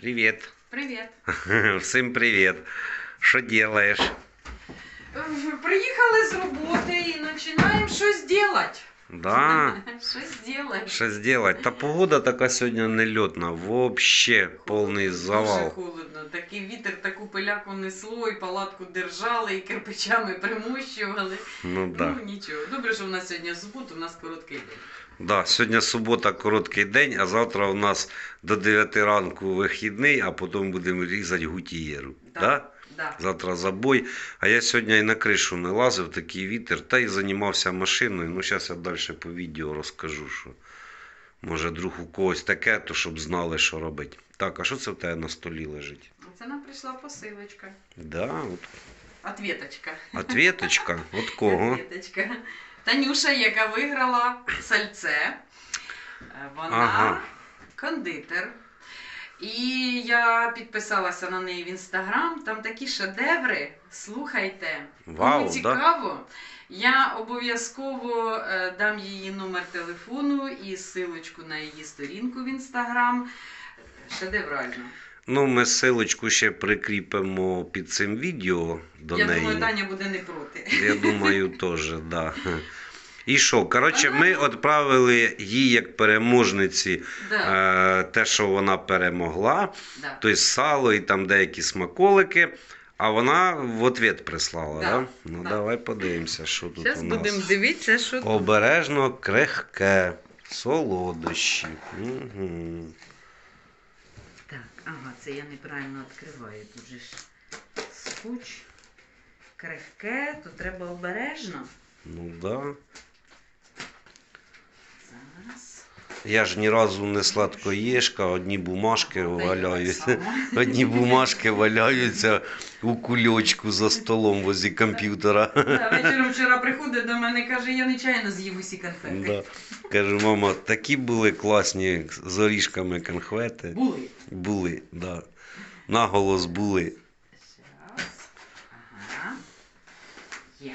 Привет. Привет. Всім привіт. Що делаєш? Е, Приїхали з роботи і починаємо щось робити. Да. Щось робити. Що зробити? Та погода така сьогодні нельотна. Вообще повний Дуже завал. холодно. Такий вітер, таку пиляку несло, і палатку держали, і кирпичами примощували. Ну да. Ну нічого. Добре, що в нас сьогодні субота, у нас короткий день. Да, сьогодні субота, короткий день, а завтра у нас до 9 ранку вихідний, а потім будемо різати гутієру. Да. Да? Да. Завтра забой. А я сьогодні і на кришу не лазив, такий вітер, та й займався машиною. Ну, зараз я далі по відео розкажу, що може друг у когось таке, то щоб знали, що робити. Так, а що це в тебе на столі лежить? Це нам прийшла посилочка. Да, от Ответочка. ответочка. От кого? Ответочка. Танюша, яка виграла сальце. Е, Вона Ага. кондитер. І я підписалася на неї в інстаграм. Там такі шедеври. Слухайте. Вау, Кому да? цікаво. Я обов'язково е, дам її номер телефону і силочку на її сторінку в інстаграм. Шедеврально. Ну, ми силочку ще прикріпимо під цим відео до я неї. думаю, Таня буде не проти. Я думаю, теж, да. І що? Коротше, ми відправили їй як переможниці Да, е, те, що вона перемогла, да. тобто сало і там деякі смаколики, а вона в ответ прислала, Да, да? Ну да. давай подивимося, що тут Зараз у нас. будемо дивитися, що тут. Обережно крихке, солодощі. Угу. Так, ага, це я неправильно відкриваю. Тут же ж скотч. Крихке, то треба обережно. Ну да. Зараз. Я ж ні разу не сладкоєшка, одні бумажки валяються. Одні бумажки валяються у кульочку за столом возле комп'ютера. Вечором вчора приходить до мене каже, я нечайно з'їв усі конфети. Да. Кажу, мама, такі були класні з орішками конфети. Були. Були, да. Наголос були. Зараз. Ага. Є.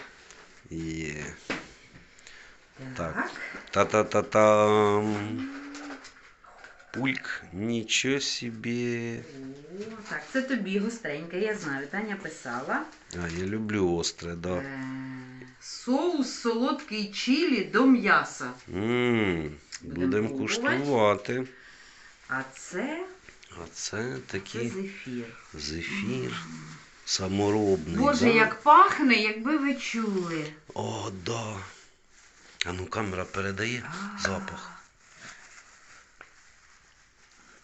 Є. Так. Та-та-та-там. Пульк, нічого собі. О, так, це тобі гостреньке, я знаю. Таня писала. А, я люблю остре, да. Е, Соус солодкий чилі до м'яса. Будемо будемо пробувати. куштувати. А це, А це це такий зефір. зефір саморобний. Боже, да? як пахне, якби ви чули. О, да. А ну камера передає запах.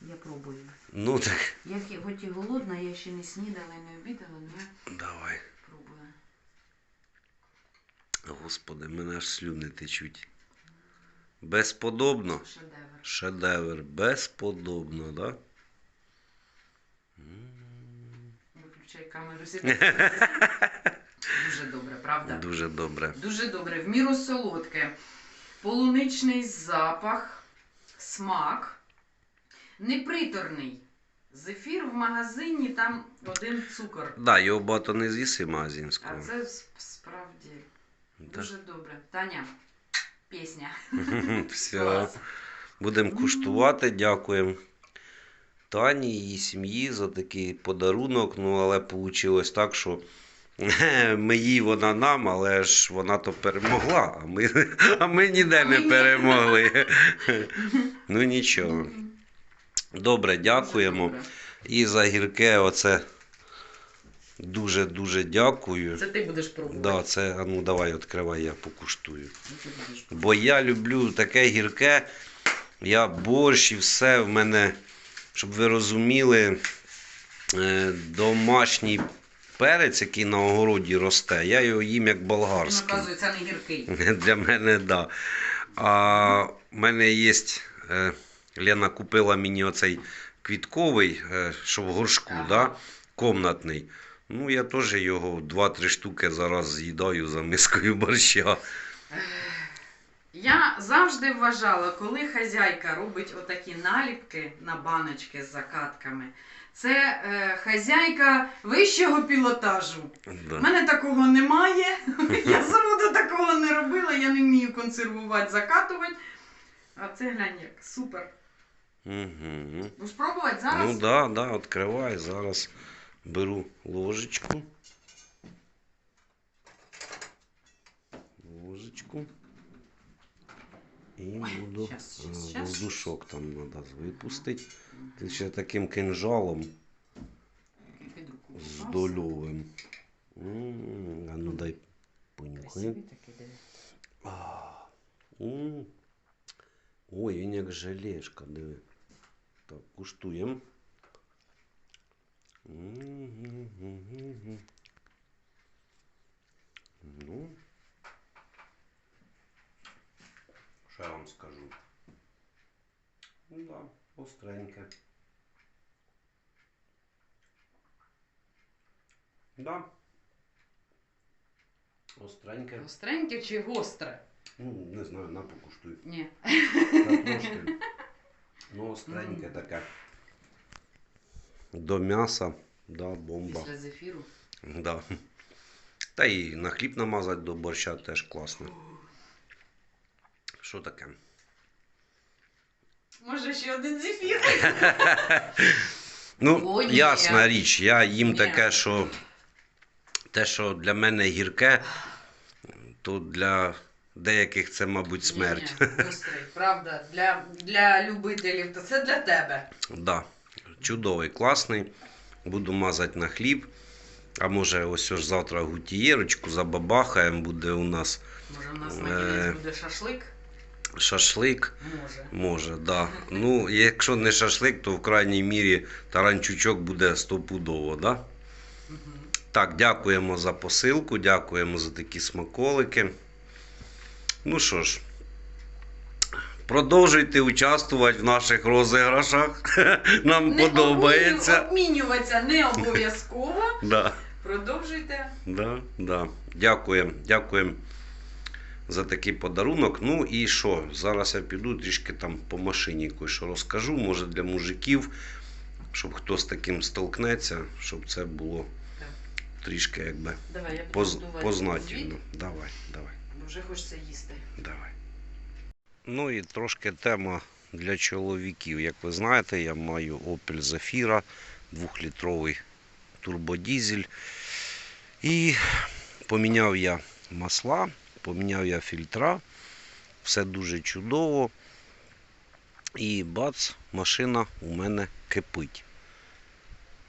Я пробую. Ну так, Я хі- хоч і голодна, я ще не снідала і не обідала, але я давай. пробую. Господи, мене аж слюни течуть. Безподобно. Шедевр. Шедевр. Безподобно, да? М, Виключай камеру сюди. Дуже добре, правда? Дуже добре. Дуже добре, в міру солодке. Полуничний запах, смак, неприторний. Зефір в магазині там один цукор. Да, його багато не з'їси А це справді Да. дуже добре. Таня, пісня. Все. Будемо куштувати. Дякуємо Тані і її сім'ї за такий подарунок. Ну, але вийшло так, що ми їй, вона нам, але ж вона то перемогла, а ми, а ми ніде не перемогли. Ну нічого. Добре, дякуємо. І за гірке оце дуже-дуже дякую. Це ти будеш пробувати. Да, це, а ну давай відкривай, я покуштую. Ну. Бо я люблю таке гірке. Я борщ і все в мене, щоб ви розуміли, е, домашній перець, який на огороді росте, я його їм як болгарський. оказується, не гіркий. Для мене так. Да. А в мене є. Е, Лена купила мені оцей квітковий, е, що в горшку, да? комнатний. Ну, я теж його 2-3 штуки зараз з'їдаю за мискою борща. Я завжди вважала, коли хазяйка робить отакі наліпки на баночки з закатками, це е, хазяйка вищого пілотажу. У мене такого немає. Я заводу такого не робила, я не вмію консервувати, закатувати. А це глянь як супер. Угу. Ну, спробувати зараз. Ну да, да, відкривай. Зараз беру ложечку. Ложечку. І буду щас, е, щас, щас. воздушок там треба випустити. Ти ще таким кинжалом Під руку з поклав. дольовим. М, А ну дай Дай понюхаємо. собі таки диви. А, м. Ой, він як желешка, диви. Так, куштуємо. М-м-м-м-м. Ну. Що я вам скажу? Ну да, остреньке. Да. Остреньке. Гостреньке чи гостре? Ну, не знаю, на покуштуй. Ні. Так, трошки. Ну, остреньке таке. До м'яса, да, бомба. Після зефіру. Да. Та і на хліб намазати до борща теж класно. Що таке? Може ще один зефір? Ну, О, ні. ясна річ, я їм Ні. таке, що те, що для мене гірке, то для деяких це, мабуть, смерть. Ні, ні, гострий, правда. Для, для любителів, то це для тебе. Да, чудовий, класний. Буду мазати на хліб. А може, ось ж завтра гутієрочку забабахаємо, буде у нас Може, в нас на Е. кінець буде шашлик? Шашлик. Може. Може, да. Ну, якщо не шашлик, то в крайній мірі таранчучок буде стопудово, да? Мгм. Так, дякуємо за посилку, дякуємо за такі смаколики. Ну що ж, продовжуйте участвувати в наших розіграшах. Нам Не подобається. Обмінюватися не обов'язково. Да. Продовжуйте. Да, да. Дякуємо, дякуємо за такий подарунок. Ну і що? Зараз я піду трішки там по машині кое-що розкажу. Може для мужиків, щоб хто з таким столкнеться, щоб це було Так. трішки якби Давай, я поз, познательно. Давай, давай, бо Вже хочеться їсти. давай. Ну і трошки тема для чоловіків. Як ви знаєте, я маю Opel Zafira, 2-літровий турбодізель. І поміняв я масла, поміняв я фільтра. Все дуже чудово. І бац, машина у мене кипить.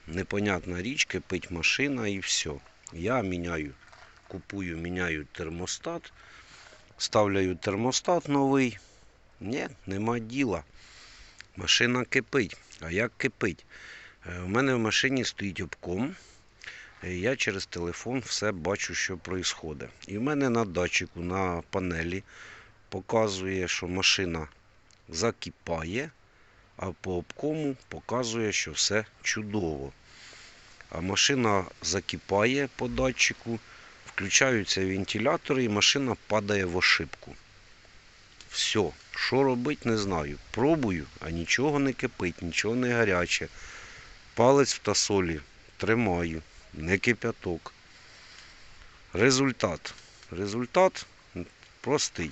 Непонятна річ, кипить машина і все. Я міняю, купую, міняю термостат, ставляю термостат новий. Ні, нема діла. Машина кипить. А як кипить? Е, У мене в машині стоїть обком. Я через телефон все бачу, що відбувається. І в мене на датчику на панелі показує, що машина закипає, а по обкому показує, що все чудово. А машина закипає по датчику, включаються вентилятори і машина падає в ошибку. Все, що робити, не знаю. Пробую, а нічого не кипить, нічого не гаряче. Палець в тасолі тримаю, не кипяток. Результат. Результат простий.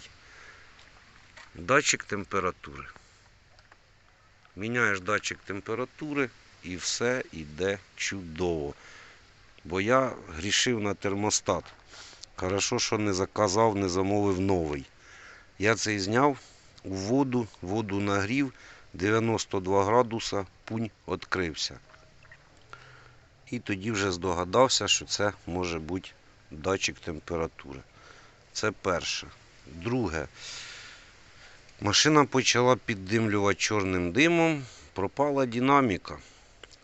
Датчик температури. Міняєш датчик температури і все йде чудово. Бо я грішив на термостат. Хорошо, що не заказав, не замовив новий. Я цей зняв у воду, воду нагрів, 92 градуса, пунь відкрився. І тоді вже здогадався, що це може бути датчик температури. Це перше. Друге. Машина почала піддимлювати чорним димом, пропала динаміка.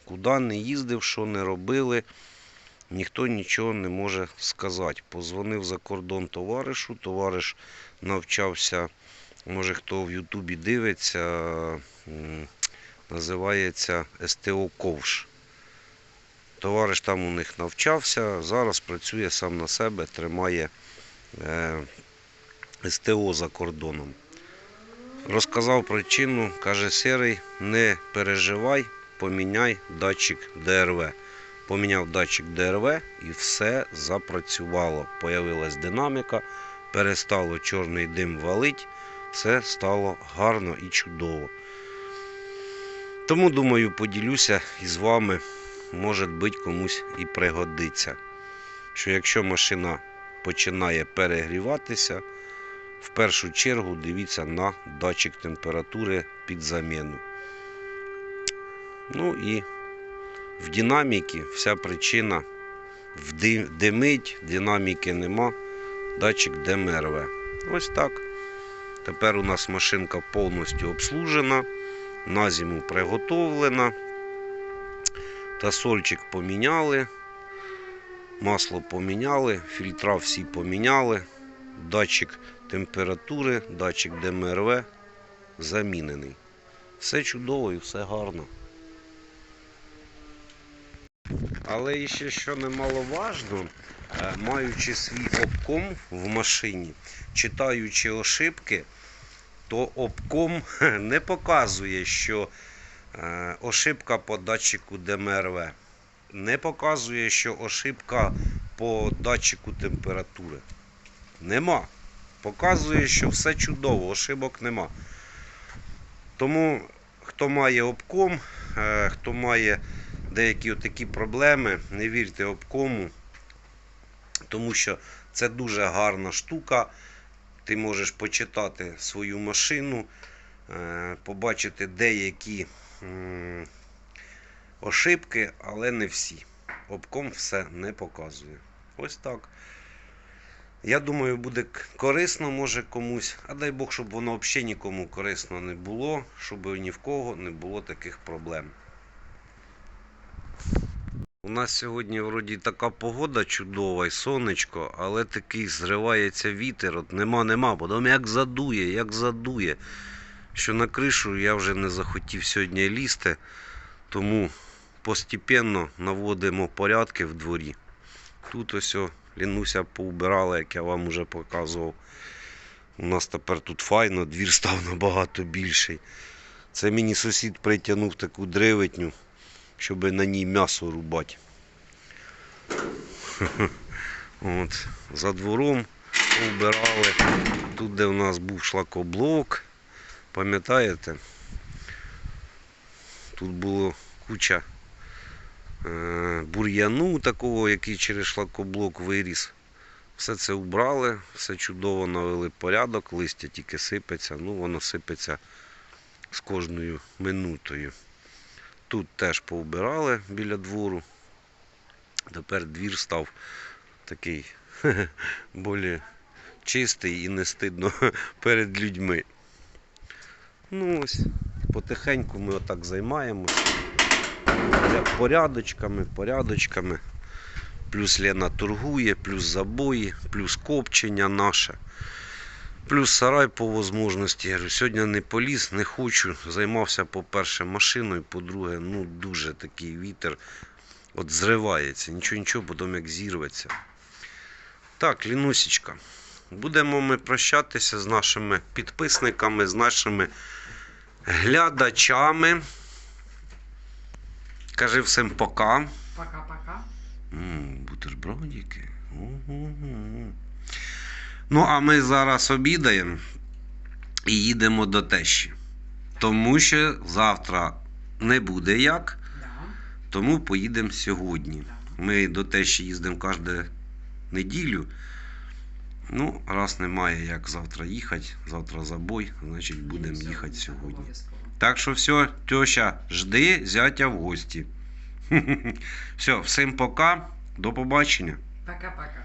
Куди не їздив, що не робили, ніхто нічого не може сказати. Позвонив за кордон товаришу, товариш навчався, може хто в Ютубі дивиться, називається СТО Ковш. Товариш там у них навчався, зараз працює сам на себе, тримає е, СТО за кордоном. Розказав причину, каже Серий, не переживай, поміняй датчик ДРВ. Поміняв датчик ДРВ і все запрацювало. Появилась динаміка, перестало чорний дим валить, все стало гарно і чудово. Тому, думаю, поділюся із вами, може бути комусь і пригодиться. Що якщо машина починає перегріватися, в першу чергу дивіться на датчик температури під заміну. Ну і в динаміки вся причина в димить, динаміки нема, датчик ДМРВ. Ось так. Тепер у нас машинка повністю обслужена, на зиму приготовлена. Тасольчик поміняли, масло поміняли, фільтра всі поміняли, датчик температури, датчик ДМРВ замінений. Все чудово і все гарно. Але ще що немаловажно, е, маючи свій обком в машині, читаючи ошибки, то обком не показує, що ошибка по датчику ДМРВ. Не показує, що ошибка по датчику температури. Нема. Показує, що все чудово, ошибок нема. Тому, хто має обком, е, хто має деякі такі проблеми, не вірте обкому, тому що це дуже гарна штука. Ти можеш почитати свою машину, е, побачити деякі ошибки, але не всі. Обком все не показує. Ось так. Я думаю, буде корисно може комусь, а дай Бог, щоб воно взагалі нікому корисно не було, щоб ні в кого не було таких проблем. У нас сьогодні вроді така погода чудова і сонечко, але такий зривається вітер. От нема, нема. Потім як задує, як задує. Що на кришу я вже не захотів сьогодні лізти, тому постепенно наводимо порядки в дворі. Тут ось о, Лінуся поубирала, як я вам уже показував. У нас тепер тут файно, двір став набагато більший. Це мені сусід притягнув таку древитню, щоб на ній м'ясо рубати. От, за двором убирали. Тут, де в нас був шлакоблок, пам'ятаєте? Тут було куча е, бур'яну такого, який через шлакоблок виріс. Все це убрали, все чудово навели порядок, листя тільки сипеться, ну воно сипеться з кожною минутою. Тут теж поубирали біля двору. Тепер двір став такий більш чистий і не стидно перед людьми. Ну ось, потихеньку ми отак займаємося. Порядочками, порядочками. Плюс Лена торгує, плюс забої, плюс копчення наше. Плюс сарай по можливості. Я сьогодні не поліз, не хочу. Займався, по-перше, машиною, по-друге, ну дуже такий вітер. От зривається, нічого, нічого, потім як зірветься. Так, Лінусічка, будемо ми прощатися з нашими підписниками, з нашими глядачами. Кажи всім пока. Пока-пока. Бутербродики. Ну, а ми зараз обідаємо і їдемо до тещі. Тому що завтра не буде як, тому поїдемо сьогодні. Ми до тещі їздимо кожну неділю. Ну, раз немає як завтра їхати, завтра забой, значить будемо їхати сьогодні. Так що все, теща, жди зятя в гості. Все, всім пока, до побачення. Пока-пока.